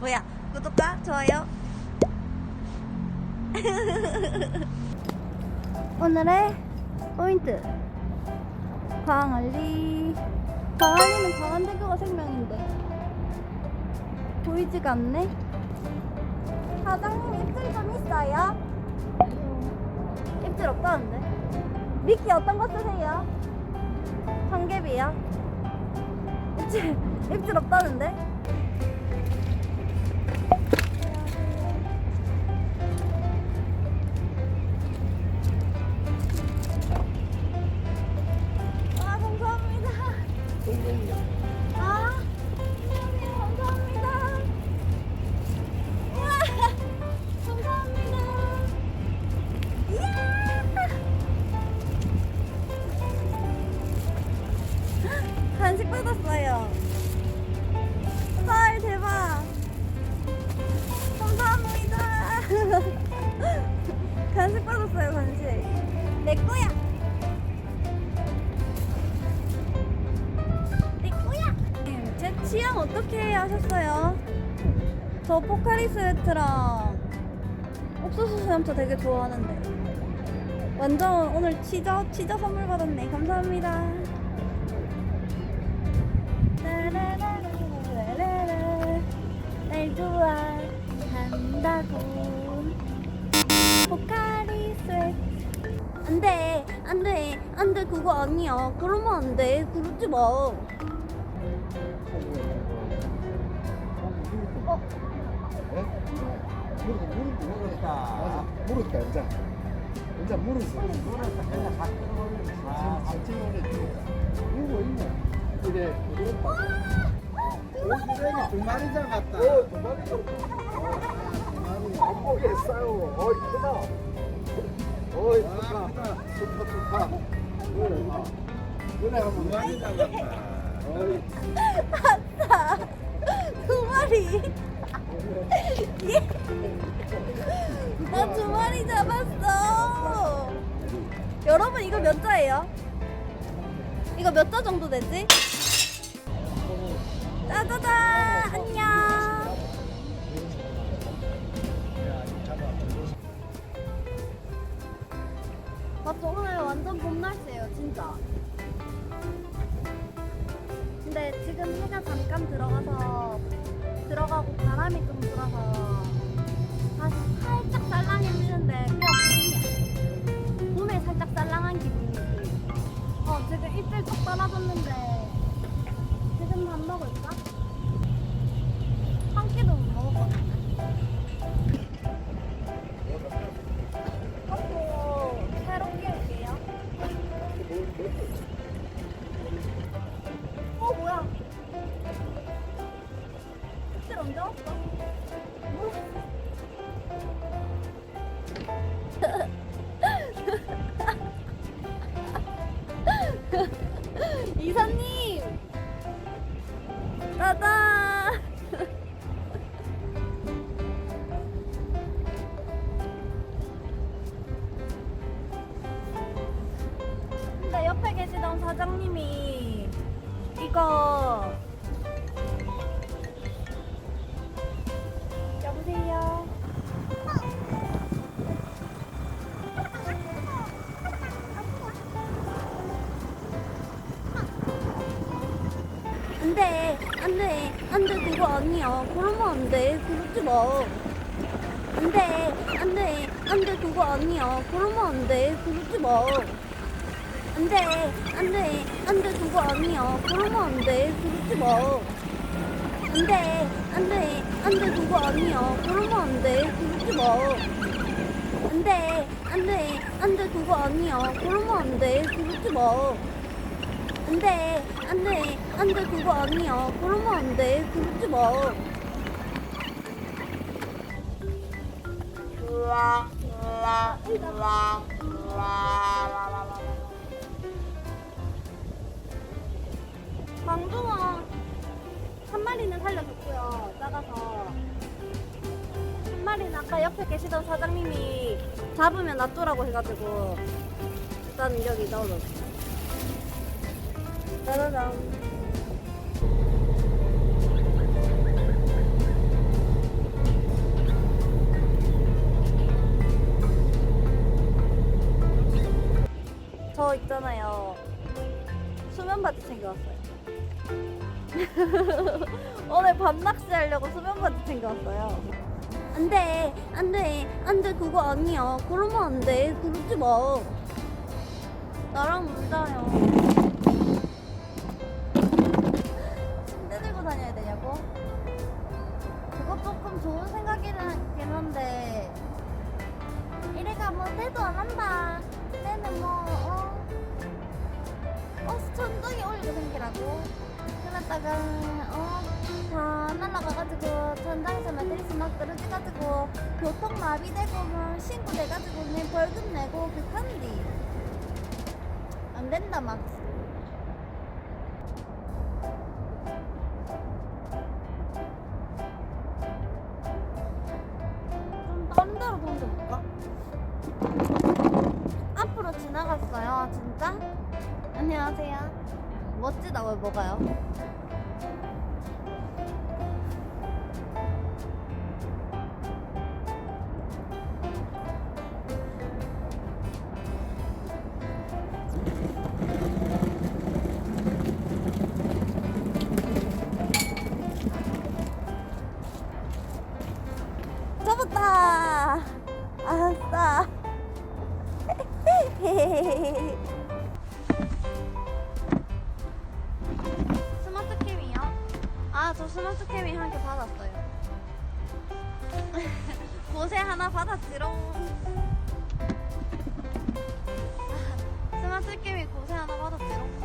뭐야? 구독과 좋아요. 오늘의 포인트. 광안리. 광안리는 광안대교가 생명인데. 보이지가 않네. 사장님 입질 좀 있어요? 입질 없다는데. 미끼 어떤 거 쓰세요? 청개비요? 입질, 입질 없다는데? 하셨어요? 저 포카리 스웨트랑 옥수수 수염차 되게 좋아하는데. 완전 오늘 치저 치저 선물 받았네. 감사합니다. 날 좋아한다고. 포카리 스웨트 안돼 안돼 안돼. 그거 아니야. 그러면 안돼. 그러지 마. 어? 맞아. 물었다, 이제. 이제 물었어. 아, 같이 물었지. 이거 있네. 이래, 쓰레기 두 마리 잡았다. 어, 두 마리 안 보겠어요. 어이, 크다. 어이, 아, 크다. 좋다, 좋다. 그래, 그래, 마리 잡았다. 어이, 아싸 두 마리 예? 나 두 마리 잡았어. 여러분 이거 몇 자예요? 이거 몇 자 정도 되지? 짜자잔! 안녕. 맞죠? 오늘 완전 봄 날씨예요 진짜. 근데 지금 해가 잠깐 들어가서 계시던 사장님이 이거 여보세요. 안돼 안돼 안돼 그거 아니야. 그러면 안돼 그러지 마. 안돼 안돼 안돼 그거 아니야. 그러면 안돼 그러지 마 안 돼 안 돼 안 돼 그거 아니야 그러면 안 돼 그러지 마 안 돼 안 돼 안 돼 그거 아니야 그러면 안 돼 그러지 마 안 돼 안 돼 안 돼 그거 아니야 그러면 안 돼 그러지 마 안 돼 안 돼 안 돼 그거 아니야 그러면 안 돼 그러지 마 망둥어 한 마리는 살려줬고요. 작아서 한 마리는 아까 옆에 계시던 사장님이 잡으면 놔두라고 해가지고 일단 여기 넣어줬어요. 짜자잔 챙겨왔어요. 안 돼, 안 돼, 안 돼, 그거 아니야. 그러면 안 돼. 그러지 마. 나랑 놀자요. 침대 들고 다녀야 되냐고? 그거 조금 좋은 생각이긴 한데, 이래가 뭐, 대도 안 한다. 때는 뭐, 어, 버스 천장에 올리고 생기라고. 그러다가, 어, 다 날라가가지고 천장에서 매트리스 막 떨어져가지고 교통 마비되고 뭐 신고 돼가지고 내 벌금 내고 극한디 안 된다 막? 앞으로 지나갔어요 진짜? 안녕하세요 멋지다 왜 뭐가요? 스마트 캠이 한 개 받았어요. 고세 하나 받았지롱. 스마트 캠이 고세 하나 받았지롱.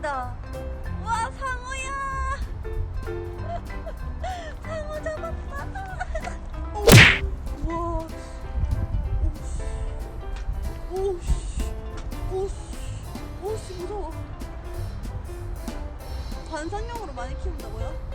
짱이다. 와 상어야. 상어 잡았다. 오, 와. 오씨. 오씨. 오씨 무서워. 관상용으로 많이 키운다고요?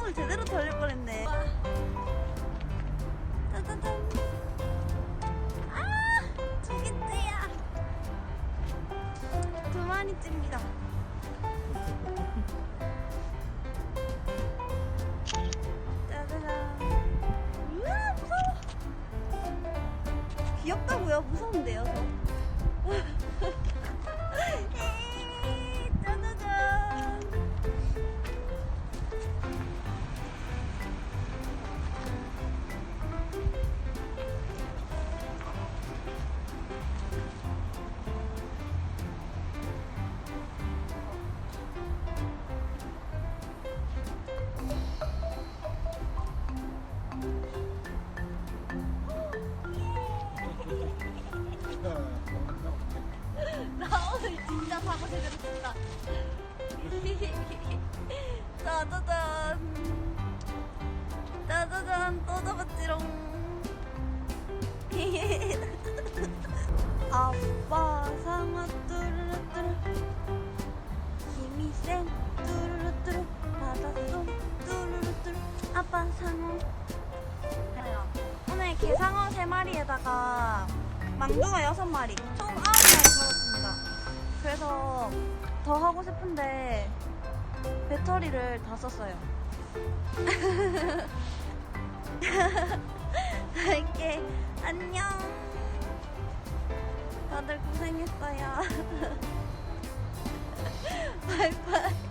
오늘 제대로 뻔했네. 짜자잔. 아. 두 마리째입니다. 짜자잔. 우와, 무서워. 귀엽다고요? 무서운데요, 저. 3마리에다가 망둥어 6마리 총 9마리 잡았습니다. 그래서 더 하고 싶은데 배터리를 다 썼어요. 할게 안녕. 다들 고생했어요. 바이바이